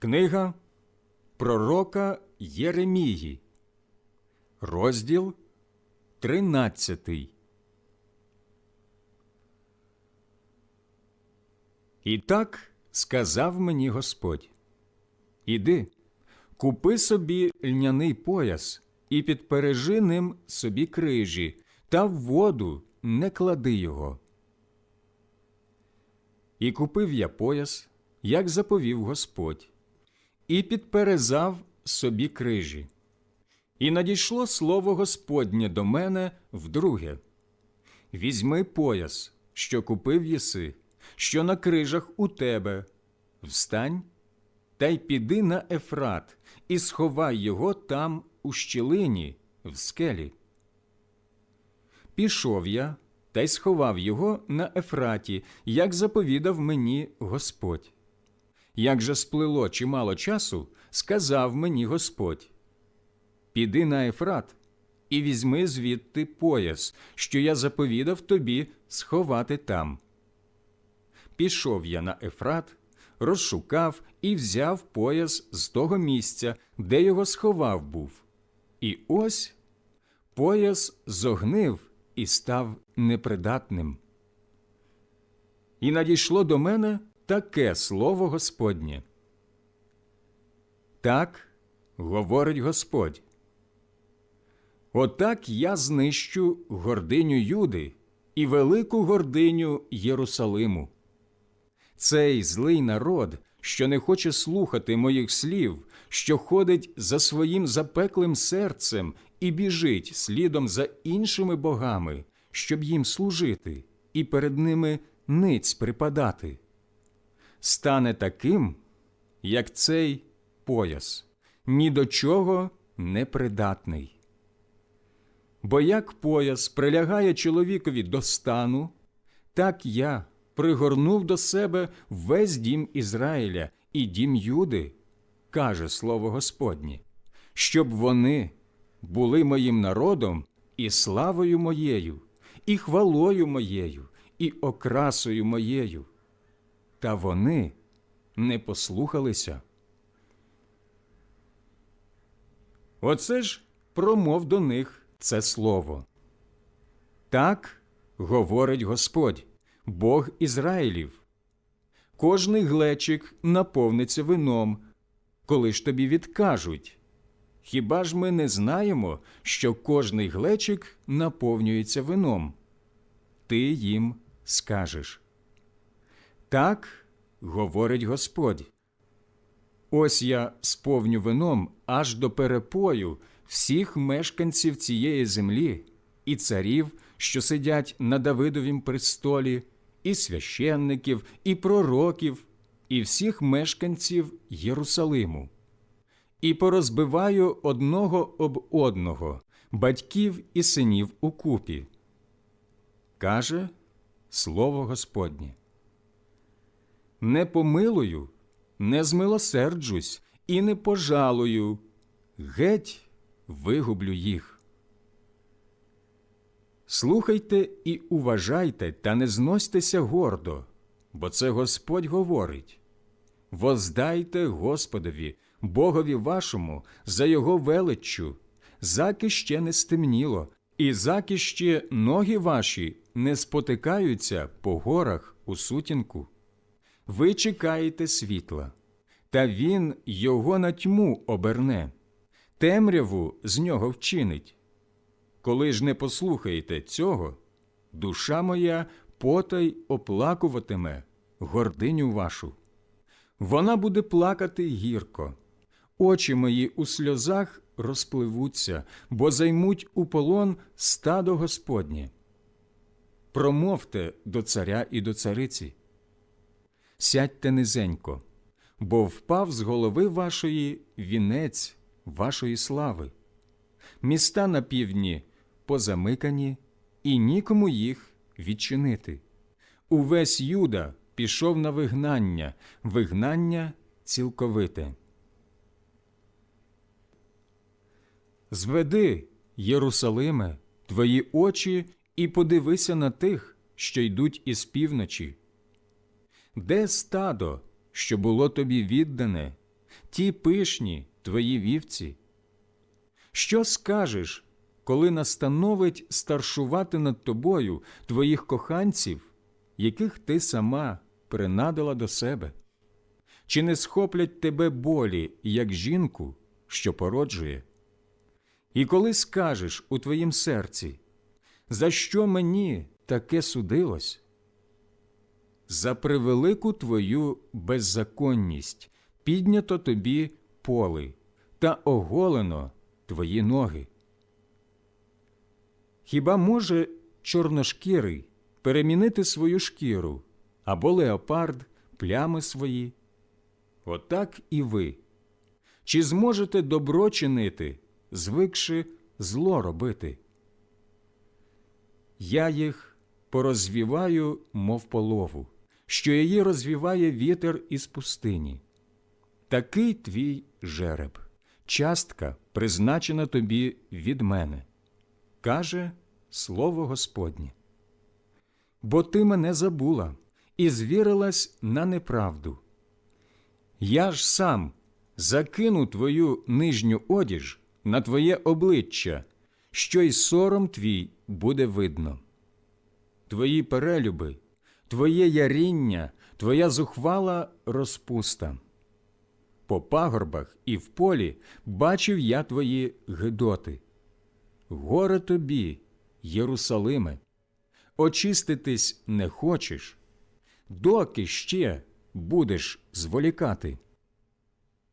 Книга Пророка Єремії, розділ 13. І так сказав мені Господь: Іди, купи собі льняний пояс і підпережи ним собі крижі, та в воду не клади його. І купив я пояс, як заповів Господь, і підперезав собі крижі. І надійшло слово Господнє до мене вдруге. Візьми пояс, що купив єси, що на крижах у тебе, встань та й піди на Ефрат, і сховай його там у щілині, в скелі. Пішов я та й сховав його на Ефраті, як заповідав мені Господь. Як же сплило чимало часу, сказав мені Господь: Піди на Ефрат і візьми звідти пояс, що я заповідав тобі сховати там. Пішов я на Ефрат, розшукав і взяв пояс з того місця, де його сховав був. І ось пояс зогнив і став непридатним. І надійшло до мене таке слово Господнє. Так говорить Господь. Отак я знищу гординю Юди і велику гординю Єрусалиму. Цей злий народ, що не хоче слухати моїх слів, що ходить за своїм запеклим серцем і біжить слідом за іншими богами, щоб їм служити, і перед ними ниць припадати, стане таким, як цей пояс, ні до чого не придатний. Бо як пояс прилягає чоловікові до стану, так я пригорнув до себе весь дім Ізраїля і дім Юди, каже слово Господнє, щоб вони були моїм народом і славою моєю, і хвалою моєю, і окрасою моєю. Та вони не послухалися. Оце ж промов до них це слово. Так говорить Господь, Бог Ізраїлів. Кожний глечик наповниться вином, коли ж тобі відкажуть. Хіба ж ми не знаємо, що кожний глечик наповнюється вином? Ти їм скажеш. Так говорить Господь. Ось я сповню вином аж до перепою всіх мешканців цієї землі, і царів, що сидять на Давидовім престолі, і священників, і пророків, і всіх мешканців Єрусалиму. І порозбиваю одного об одного, батьків і синів укупі. Каже слово Господнє. Не помилую, не змилосерджусь і не пожалую, геть вигублю їх. Слухайте і уважайте, та не зносьтеся гордо, бо це Господь говорить. Воздайте Господові, Богові вашому, за його величчю, заки ще не стемніло, і заки ще ноги ваші не спотикаються по горах у сутінку. Ви чекаєте світла, та він його на тьму оберне, темряву з нього вчинить. Коли ж не послухаєте цього, душа моя потай оплакуватиме гординю вашу. Вона буде плакати гірко, очі мої у сльозах розпливуться, бо займуть у полон стадо Господнє. Промовте до царя і до цариці. Сядьте низенько, бо впав з голови вашої вінець вашої слави. Міста на півдні позамикані, і нікому їх відчинити. Увесь Юда пішов на вигнання, вигнання цілковите. Зведи, Єрусалиме, твої очі і подивися на тих, що йдуть із півночі. Де стадо, що було тобі віддане, ті пишні твої вівці? Що скажеш, коли настановить старшувати над тобою твоїх коханців, яких ти сама принадила до себе? Чи не схоплять тебе болі, як жінку, що породжує? І коли скажеш у твоїм серці, за що мені таке судилось? За превелику твою беззаконність піднято тобі поли та оголено твої ноги. Хіба може чорношкірий перемінити свою шкіру або леопард плями свої? Отак і ви. Чи зможете добро чинити, звикши зло робити? Я їх порозвіваю, мов полову, що її розвіває вітер із пустині. Такий твій жереб, частка призначена тобі від мене, каже слово Господнє. Бо ти мене забула і звірилась на неправду. Я ж сам закину твою нижню одіж на твоє обличчя, що й сором твій буде видно. Твої перелюби, твоє яріння, твоя зухвала розпуста. По пагорбах і в полі бачив я твої гидоти. Горе тобі, Єрусалиме, очиститись не хочеш, доки ще будеш зволікати?